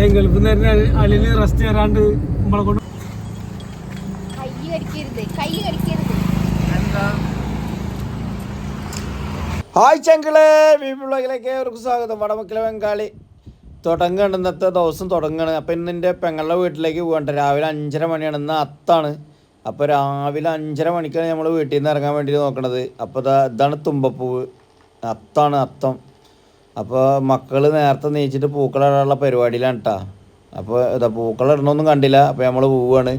അളിയൻ ഗൾഫിൽ നിന്ന് അളിന് റെസ്റ്റ് തരാണ്ട് നമ്മളെ കൊണ്ട് ഹായ് ചങ്കളെ. വീപ്പിളകിലേക്ക് അവർക്ക് സ്വാഗതം. വടമക്കിലെ ബംഗാളി. തുടങ്ങുകയാണ് ഇന്നത്തെ ദിവസം തുടങ്ങുകയാണ് അപ്പോൾ ഇന്ന് എന്റെ പെങ്ങളുടെ വീട്ടിലേക്ക് പോകണ്ട രാവിലെ അഞ്ചര മണിയാണ്. ഇന്ന് അത്താണ്. അപ്പോൾ രാവിലെ അഞ്ചര മണിക്കാണ് നമ്മൾ വീട്ടിൽ നിന്ന് ഇറങ്ങാൻ വേണ്ടി നോക്കണത്. അപ്പോൾ ഇതാ ഇതാണ് തുമ്പപ്പൂവ്. അത്താണ് അത്തം. അപ്പോൾ മക്കൾ നേരത്തെ നീച്ചിട്ട് പൂക്കളിടാനുള്ള പരിപാടിയിലാണ് കേട്ടോ അപ്പോൾ ഇതാ പൂക്കളിടണമൊന്നും കണ്ടില്ല. അപ്പോൾ നമ്മൾ പോവുകയാണ്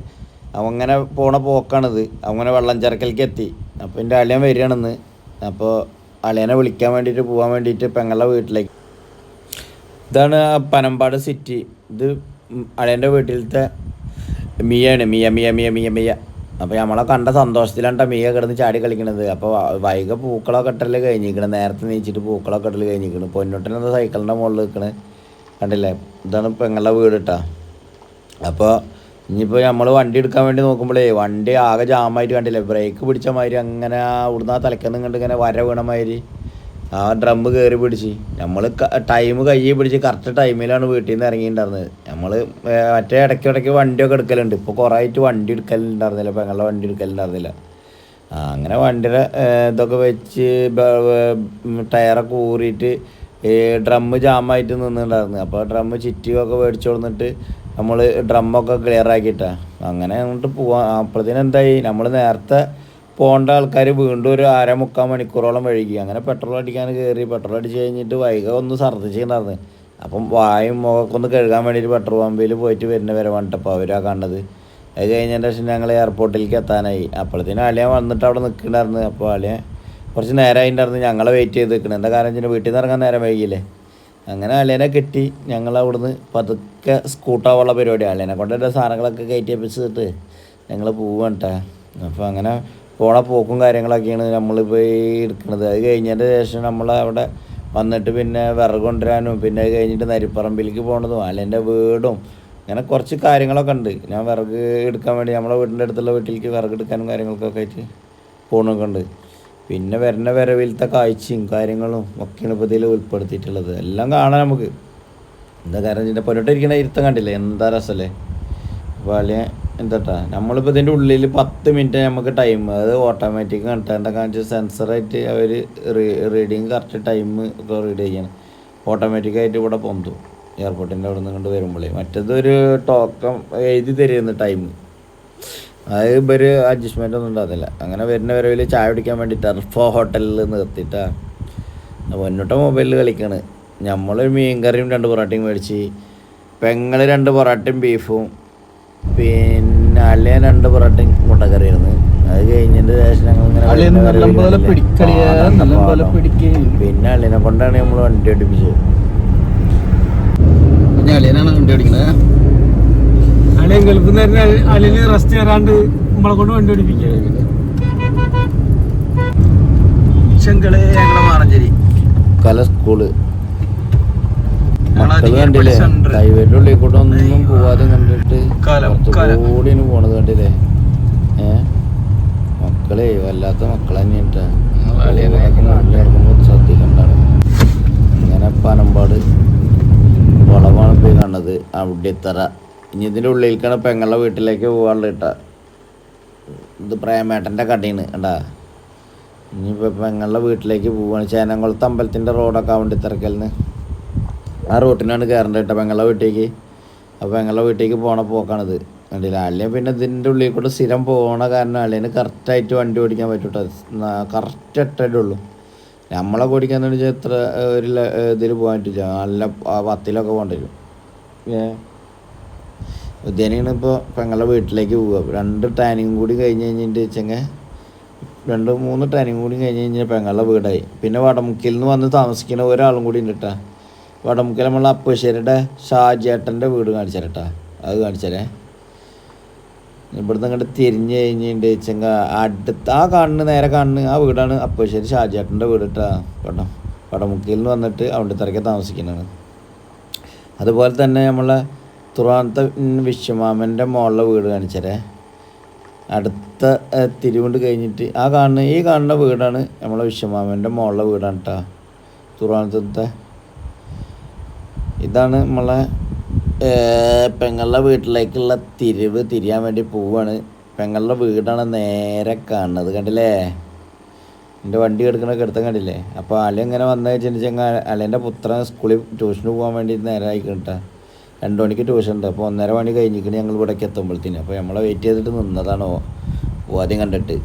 അങ്ങനെ പോണ പോക്കാണിത്. അങ്ങനെ വെള്ളം ചിറക്കലേക്ക് എത്തി അപ്പോൾ എന്റെ അളിയൻ വരികയാണെന്ന്. അപ്പോൾ അളിയനെ വിളിക്കാൻ വേണ്ടിയിട്ട് പോകാൻ വേണ്ടിയിട്ട് പെങ്ങളുടെ വീട്ടിലേക്ക്. ഇതാണ് പനമ്പാട് സിറ്റി ഇത് അളിയന്റെ വീട്ടിലത്തെ മിയാണ്. മിയ മിയ മിയ മിയ മിയ. അപ്പോൾ നമ്മളെ കണ്ട സന്തോഷത്തിലാണ് മീയ കിടന്ന് ചാടി കളിക്കണത്. അപ്പോൾ വൈക പൂക്കളൊക്കെ ഇട്ടൽ കഴിഞ്ഞിരിക്കണം നേരത്തെ നീച്ചിട്ട് പൂക്കളൊക്കെ ഇട്ടൽ കഴിഞ്ഞിരിക്കണം പൊന്നോട്ടനെന്താ സൈക്കിളിന്റെ മുകളിൽ നിൽക്കണ് കണ്ടില്ലേ? ഇതാണ് പെങ്ങളുടെ വീട് കേട്ടോ അപ്പോൾ ഇനിയിപ്പോൾ നമ്മൾ വണ്ടി എടുക്കാൻ വേണ്ടി നോക്കുമ്പോഴേ വണ്ടി ആകെ ജാമായിട്ട് കണ്ടില്ലേ? ബ്രേക്ക് പിടിച്ച മാതിരി അങ്ങനെ ഇവിടുന്ന് ആ തലക്കന്ന് കണ്ട് ഇങ്ങനെ വര വീണ മാതിരി ആ ഡ്രമ്മ് കയറി പിടിച്ച്. നമ്മൾ ടൈം കയ്യിൽ പിടിച്ച് കറക്റ്റ് ടൈമിലാണ് വീട്ടിൽ നിന്ന് ഇറങ്ങിയിട്ടുണ്ടായിരുന്നത്. നമ്മൾ മറ്റേ ഇടയ്ക്ക് ഇടയ്ക്ക് വണ്ടിയൊക്കെ എടുക്കലുണ്ട്. ഇപ്പോൾ കുറേ ആയിട്ട് വണ്ടി എടുക്കലുണ്ടായിരുന്നില്ല. പെങ്ങളുടെ വണ്ടി എടുക്കലുണ്ടായിരുന്നില്ല. അങ്ങനെ വണ്ടിയുടെ ഇതൊക്കെ വെച്ച് ടയറൊക്കെ ഊറിയിട്ട് ഈ ഡ്രമ്മ് ജാമായിട്ട് നിന്നിട്ടുണ്ടായിരുന്നു. അപ്പോൾ ഡ്രമ്മ് ചിറ്റിയൊക്കെ മേടിച്ചു കൊടുത്തിട്ട് നമ്മൾ ഡ്രമ്മൊക്കെ ക്ലിയർ ആക്കിയിട്ടാണ് അങ്ങനെ അങ്ങോട്ട് പോവാൻ അപ്പോഴത്തേനും എന്തായി? നമ്മൾ നേരത്തെ പോകേണ്ട ആൾക്കാർ വീണ്ടും ഒരു അര മുക്കാൽ മണിക്കൂറോളം വഴുകി അങ്ങനെ പെട്രോൾ അടിക്കാൻ കയറി. പെട്രോൾ അടിച്ച് കഴിഞ്ഞിട്ട് വൈക ഒന്ന് ഛർദ്ദിച്ചിട്ടുണ്ടായിരുന്നു. അപ്പം വായും മുഖമൊക്കെ ഒന്ന് കഴുകാൻ വേണ്ടിയിട്ട് പെട്രോൾ പമ്പിൽ പോയിട്ട് വരുന്ന വരെ വന്നിട്ടപ്പോൾ അവരാ കണ്ടത്. അത് കഴിഞ്ഞതിന്റെ ശേഷം ഞങ്ങൾ എയർപോർട്ടിലേക്ക് എത്താനായി. അപ്പോഴത്തേനും അളിയൻ വന്നിട്ട് അവിടെ നിൽക്കുന്നുണ്ടായിരുന്നു. അപ്പോൾ അളിയൻ കുറച്ച് നേരമായിട്ടുണ്ടായിരുന്നു ഞങ്ങളെ വെയിറ്റ് ചെയ്ത് നിൽക്കണം. എന്താ കാരണം വെച്ചാൽ വീട്ടിൽ നിന്ന് ഇറങ്ങാൻ നേരം വൈകിയില്ലേ? അങ്ങനെ അളിയനെ കെട്ടി. ഞങ്ങൾ അവിടുന്ന് പതുക്കെ സ്കൂട്ടാവുള്ള പരിപാടി. അളിയനെ കൊണ്ട് എന്റെ സാധനങ്ങളൊക്കെ കയറ്റി വെച്ചിട്ട് ഞങ്ങൾ പോവാണ് അപ്പോൾ അങ്ങനെ പോണ പോക്കും കാര്യങ്ങളൊക്കെയാണ് നമ്മളിപ്പോൾ ഈ എടുക്കുന്നത് അത് കഴിഞ്ഞതിന്റെ ശേഷം നമ്മൾ അവിടെ വന്നിട്ട് പിന്നെ വിറക് കൊണ്ടുവരാനും പിന്നെ കഴിഞ്ഞിട്ട് നരിപ്പറമ്പിലേക്ക് പോകണതും അല്ലെന്റെ വീടും അങ്ങനെ കുറച്ച് കാര്യങ്ങളൊക്കെ ഉണ്ട്. ഞാൻ വിറക് എടുക്കാൻ വേണ്ടി നമ്മളെ വീടിന്റെ അടുത്തുള്ള വീട്ടിലേക്ക് വിറക് എടുക്കാനും കാര്യങ്ങൾക്കൊക്കെ ആയിട്ട് പോകണമൊക്കെ ഉണ്ട്. പിന്നെ വരുന്ന വരവിലത്തെ കാഴ്ചയും കാര്യങ്ങളും ഒക്കെയാണ് ഇപ്പോൾ ഇതിൽ ഉൾപ്പെടുത്തിയിട്ടുള്ളത്. എല്ലാം കാണാം നമുക്ക്. എന്താ കാരണം ഇതിന്റെ പൊന്നോട്ടിരിക്കുന്ന ഇരുത്തം കണ്ടില്ലേ? എന്താ രസമല്ലേ അപ്പോൾ അല്ലെ എന്താട്ടാ? നമ്മളിപ്പോൾ ഇതിന്റെ ഉള്ളിൽ പത്ത് മിനിറ്റ് നമുക്ക് ടൈം അത് ഓട്ടോമാറ്റിക് കണ്ടേണ്ട കാണിച്ച്? സെൻസറായിട്ട് അവർ റീഡിങ് കറക്റ്റ് ടൈം ഒക്കെ റീഡ് ചെയ്യണം. ഓട്ടോമാറ്റിക്കായിട്ട് ഇവിടെ പൊന്തും. എയർപോർട്ടിന്റെ അവിടെ നിന്ന് കൊണ്ട് വരുമ്പോഴേ മറ്റേതൊരു ടോക്കൺ എഴുതി തരുന്നു ടൈം അത് ഇവർ അഡ്ജസ്റ്റ്മെന്റ് ഒന്നും ഉണ്ടാകത്തില്ല. അങ്ങനെ വരുന്ന വരവിൽ ചായ കുടിക്കാൻ വേണ്ടി ടർഫോ ഹോട്ടലിൽ നിർത്തിയിട്ടാണ് പൊന്നോട്ട മൊബൈലിൽ കളിക്കാണ്. നമ്മളൊരു മീൻ കറിയും രണ്ട് പൊറോട്ടയും മേടിച്ച് പെങ്ങൾ രണ്ട് പൊറോട്ടയും ബീഫും പിന്നെ അളിയൻ രണ്ട് പൊറോട്ടയും മുട്ടക്കറിയായിരുന്നു. അത് കഴിഞ്ഞിട്ട് ശേഷം ഞങ്ങൾ ഇങ്ങനെ. പിന്നെ അള്ളിനെ കൊണ്ടാണ് നമ്മൾ വണ്ടി ഓടിപ്പിച്ചത്. അളിയനാണ് വണ്ടി ഓടിക്കുന്നത് അളിയൻ ഗൾഫിൽ നിന്ന് അളിന് റെസ്റ്റ് തരാണ്ട് നമ്മളെ കൊണ്ട് വണ്ടി ഞങ്ങളെ മാറഞ്ചേരി കല സ്കൂൾ. മക്കൾ കണ്ടില്ലേ? പഠിച്ചിട്ടുണ്ട്. ഉള്ളിൽ കൂടെ ഒന്നും കലം. പോണത് കണ്ടില്ലേ? ഏ? മക്കളെ വല്ലാത്ത മക്കൾ തന്നെയാട്ടാ ശ്രദ്ധിക്കണ്ടാണ് ഇങ്ങനെ പനമ്പാട് വളവാണ് പോയി കാണുന്നത്. അവിടെ തറ ഇനി ഇതിന്റെ ഉള്ളിലേക്കാണ് പെങ്ങളുടെ വീട്ടിലേക്ക് പോകാനുള്ള കേട്ടാ. ഇത് പ്രേമേട്ടന്റെ കടയാണ് കേട്ടാ ഇനിയിപ്പോൾ പെങ്ങളുടെ വീട്ടിലേക്ക് പോവാണ്. ചേനംകുളത്ത് അമ്പലത്തിന്റെ റോഡൊക്കെ വേണ്ടി തിരക്കലിന്. ആ റൂട്ടിനാണ് കയറേണ്ടത് കേട്ടോ പെങ്ങളുടെ വീട്ടിലേക്ക്. അപ്പോൾ പെങ്ങളുടെ വീട്ടിലേക്ക് പോണ പോക്കാണിത്. കണ്ടില്ല. അല്ലെ പിന്നെ ഇതിന്റെ ഉള്ളിൽ കൂടെ സ്ഥിരം പോകണ കാരണം അല്ലെങ്കിൽ കറക്റ്റായിട്ട് വണ്ടി ഓടിക്കാൻ പറ്റൂട്ടോ. കറക്റ്റ് എട്ടേ ഉള്ളൂ. നമ്മളെ ഓടിക്കാന്ന് വെച്ചാൽ എത്ര ഒരു ഇതിൽ പോകാൻ പറ്റില്ല. നല്ല പത്തിലൊക്കെ പോകേണ്ടി വരും. ഏ? ഉദ്യാനാണ് ഇപ്പോൾ പെങ്ങളുടെ വീട്ടിലേക്ക് പോവുക രണ്ട് ടാനിങ് കൂടി കഴിഞ്ഞ് കഴിഞ്ഞിട്ട് വെച്ചെങ്കിൽ രണ്ട് മൂന്ന് ടാനിങ് കൂടി കഴിഞ്ഞ് കഴിഞ്ഞാൽ പെങ്ങളുടെ വീടായി. പിന്നെ വടമുക്കിൽ നിന്ന് വന്ന് താമസിക്കുന്ന ഒരാളും കൂടി ഉണ്ട് കേട്ടാ വടമുക്കിൽ നമ്മളെ അപ്പശ്ശേരിയുടെ ഷാജേട്ടന്റെ വീട് കാണിച്ചാരട്ടാ അത് കാണിച്ചാലേ. ഇവിടുന്ന് അങ്ങോട്ട് തിരിഞ്ഞ് കഴിഞ്ഞിട്ട് ചെങ്ക അടുത്ത ആ കാണുന്ന നേരെ കാണുന്ന ആ വീടാണ് അപ്പശ്ശേരി വീട് കേട്ടാ വടം പടമുക്കിയിൽ നിന്ന് വന്നിട്ട് അവിടെ തിരക്കെ താമസിക്കുന്നതാണ്. അതുപോലെ തന്നെ നമ്മളെ തുറാനത്തെ വിശ്വമാമന്റെ മോളിലെ വീട് കാണിച്ചരേ. അടുത്ത തിരുവുണ്ട് കഴിഞ്ഞിട്ട് ആ കാണുന്ന ഈ കാണുന്ന വീടാണ് നമ്മളെ വിശ്വമാമന്റെ മോളിലെ വീടാണ് കേട്ടോ തുറാനത്തെ ഇതാണ് നമ്മളെ പെങ്ങളുടെ വീട്ടിലേക്കുള്ള തിരിവ് തിരിയാൻ വേണ്ടി പോവാണ്. പെങ്ങളുടെ വീടാണ് നേരെ കാണുന്നത് കണ്ടില്ലേ? എന്റെ വണ്ടി എടുക്കണൊക്കെ എടുത്താൽ കണ്ടില്ലേ? അപ്പോൾ അല ഇങ്ങനെ വന്നു വെച്ചിട്ടുണ്ടെങ്കിൽ അലേന്റെ പുത്രൻ സ്കൂളിൽ ട്യൂഷന് പോകാൻ വേണ്ടി നേരെ ആയിക്കണട്ടാ രണ്ട് മണിക്ക് ട്യൂഷൻ ഉണ്ട് അപ്പോൾ ഒന്നര മണി കഴിഞ്ഞിട്ട് ഞങ്ങൾ ഇവിടേക്ക് എത്തുമ്പോഴത്തേന്. അപ്പോൾ നമ്മളെ വെയിറ്റ് ചെയ്തിട്ട് നിന്നതാണോ? ആദ്യം കണ്ടിട്ട്.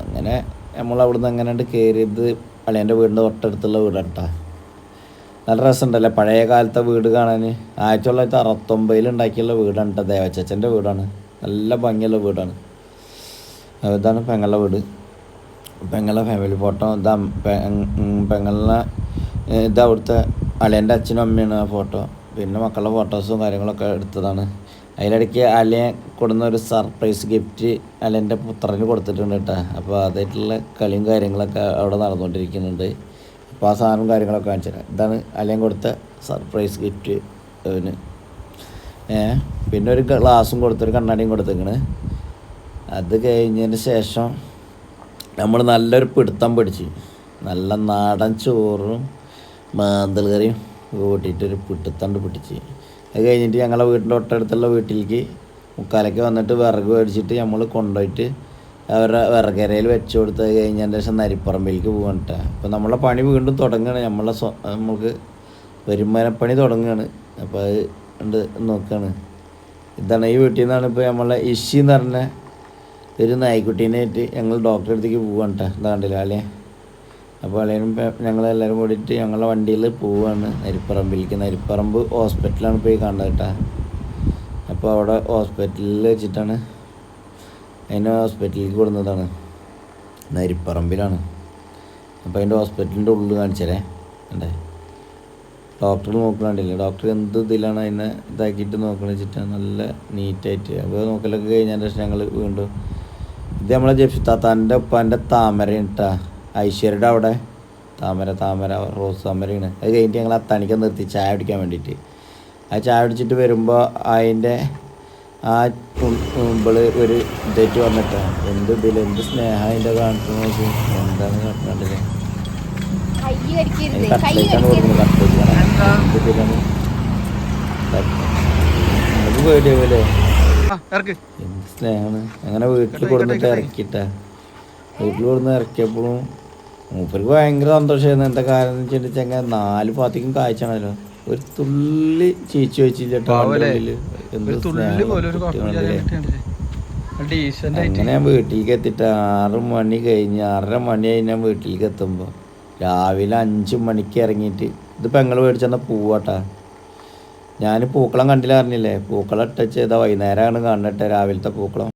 അങ്ങനെ നമ്മൾ അവിടുന്ന് അങ്ങനെ കയറിയത് അളിയന്റെ വീടിന്റെ തൊട്ടടുത്തുള്ള വീടാട്ടാ നല്ല രസമുണ്ടല്ലേ? പഴയ കാലത്തെ വീട് കാണാൻ. ആയിരത്തി തൊള്ളായിരത്തി അറുപത്തൊമ്പതിൽ ഉണ്ടാക്കിയുള്ള വീടാണ് കേട്ടോ ദേവച്ചച്ചന്റെ വീടാണ്. നല്ല ഭംഗിയുള്ള വീടാണ്. ഇതാണ് പെങ്ങളുടെ വീട്. പെങ്ങളെ ഫാമിലി ഫോട്ടോ ഇതാ പെങ്ങളെ ഇത് അവിടുത്തെ അളിയന്റെ അച്ഛനും അമ്മയാണ് ആ ഫോട്ടോ പിന്നെ മക്കളുടെ ഫോട്ടോസും കാര്യങ്ങളൊക്കെ എടുത്തതാണ്. അതിലിടയ്ക്ക് അലിയെ കൊടുന്ന ഒരു സർപ്രൈസ് ഗിഫ്റ്റ് അലിയന്റെ പുത്രന് കൊടുത്തിട്ടുണ്ട് കേട്ടോ അപ്പോൾ അതായിട്ടുള്ള കളിയും കാര്യങ്ങളൊക്കെ അവിടെ നടന്നുകൊണ്ടിരിക്കുന്നുണ്ട്. അപ്പോൾ ആ സാധനവും കാര്യങ്ങളൊക്കെ കാണിച്ചു തരാം ഇതാണ് അലിയൻ കൊടുത്ത സർപ്രൈസ് ഗിഫ്റ്റ് അവന്. പിന്നെ ഒരു ഗ്ലാസും കൊടുത്തൊരു കണ്ണാടിയും കൊടുത്തേക്കണ്. അത് കഴിഞ്ഞതിന് ശേഷം നമ്മൾ നല്ലൊരു പിടുത്തം പിടിച്ച് നല്ല നാടൻ ചോറും മാന്തൽ കറിയും കൂട്ടിയിട്ടൊരു പിടുത്തണ്ട് പിടിച്ച്. അത് കഴിഞ്ഞിട്ട് ഞങ്ങളെ വീടിന്റെ തൊട്ടടുത്തുള്ള വീട്ടിലേക്ക് മുക്കാലയ്ക്ക് വന്നിട്ട് വിറക് മേടിച്ചിട്ട് നമ്മൾ കൊണ്ടുപോയിട്ട് അവരുടെ വിറകരയിൽ വെച്ച് കൊടുത്ത് കഴിഞ്ഞതിന്റെ ശേഷം നരിപ്പറമ്പിലേക്ക് പോകാൻ കേട്ടോ അപ്പോൾ നമ്മളെ പണി വീണ്ടും തുടങ്ങുകയാണ് നമ്മളെ സ്വ നമുക്ക് വരുമാനപ്പണി തുടങ്ങുകയാണ് അപ്പോൾ അത് ഉണ്ട് നോക്കുകയാണ് ഇതാണ് ഈ വീട്ടിൽ നിന്നാണ് ഇപ്പോൾ നമ്മളെ ഇഷി എന്ന് പറഞ്ഞ ഒരു നായ്ക്കുട്ടീനായിട്ട് ഞങ്ങൾ ഡോക്ടറെ അടുത്തേക്ക് പോവാണ് കേട്ടോ ഇതാ അല്ലേ അപ്പോൾ അളിയനും ഞങ്ങളെല്ലാവരും കൂടിയിട്ട് ഞങ്ങളുടെ വണ്ടിയിൽ പോവുകയാണ് നരിപ്പറമ്പിലേക്ക്. നരിപ്പറമ്പ് ഹോസ്പിറ്റലാണ് പോയി കണ്ടത് കേട്ടോ അപ്പോൾ അവിടെ ഹോസ്പിറ്റലിൽ വെച്ചിട്ടാണ് അതിനെ ഹോസ്പിറ്റലിലേക്ക് കൊടുന്നതാണ് നരിപ്പറമ്പിലാണ്. അപ്പോൾ അതിന്റെ ഹോസ്പിറ്റലിന്റെ ഉള്ളിൽ കാണിച്ചാലേ അല്ലേ ഡോക്ടർ നോക്കണില്ല ഡോക്ടർ എന്ത് ഇതിലാണ് അതിനെ ഇതാക്കിയിട്ട് നോക്കണ വെച്ചിട്ട് നല്ല നീറ്റായിട്ട് അപ്പോൾ നോക്കലൊക്കെ കഴിഞ്ഞാൽ ശേഷം ഞങ്ങൾ വീണ്ടും ഇത് നമ്മളെ ജെഫി താത്താന്റെ ഉപ്പാന്റെ താമര ഐശ്വര്യയുടെ അവിടെ. താമര താമര റോസ് താമരയാണ്. അത് കഴിഞ്ഞിട്ട് ഞങ്ങൾ അത്താണിക്ക് നിർത്തി ചായ കുടിക്കാൻ വേണ്ടിയിട്ട്. ആ ചായ കുടിച്ചിട്ട് വരുമ്പോൾ അതിന്റെ ആ മുമ്പിൽ ഒരു ഇതായിട്ട് വന്നിട്ടാ. എന്ത് ഇതിൽ എന്ത് സ്നേഹം അതിന്റെ നോക്കി. എന്താണ് കണ്ടില്ലേ കൈ കടിക്കരുത്. അതിന് കൈ കട്ട്ലേറ്റാണ് കടിക്കരുത്. കൊടുക്കുന്നത് കട്ട്ലേറ്റ് ഇതിലാണ്? നമുക്ക് പേടിയാവൂലേ എന്ത് സ്നേഹമാണ്? അങ്ങനെ വീട്ടിൽ കൊടുന്നിട്ട് ഇറക്കിയിട്ടാ. വീട്ടിൽ കൊടുന്ന് ഇറക്കിയപ്പോഴും മൂപ്പർക്ക് ഭയങ്കര സന്തോഷമായിരുന്നു. എന്താ കാരണം എന്ന് വെച്ചിട്ടുണ്ടെങ്കിൽ നാല് പാത്തിക്കും കാഴ്ചയാണല്ലോ ഒരു തുള്ളി ചീച്ചു വെച്ചില്ല അങ്ങനെ ഞാൻ വീട്ടിലേക്ക് എത്തിട്ട് ആറ് മണി കഴിഞ്ഞ് ആറര മണി കഴിഞ്ഞ് ഞാൻ വീട്ടിലേക്ക് എത്തുമ്പോൾ രാവിലെ അഞ്ച് മണിക്ക് ഇറങ്ങിയിട്ട് ഇത് പെങ്ങൾ മേടിച്ചെന്ന പൂവാട്ടാ. ഞാൻ പൂക്കളം കണ്ടില്ല അറിഞ്ഞില്ലേ? പൂക്കളം ഇട്ടച്ച് ഇതാ വൈകുന്നേരമാണ് കാണട്ടെ രാവിലത്തെ പൂക്കളം.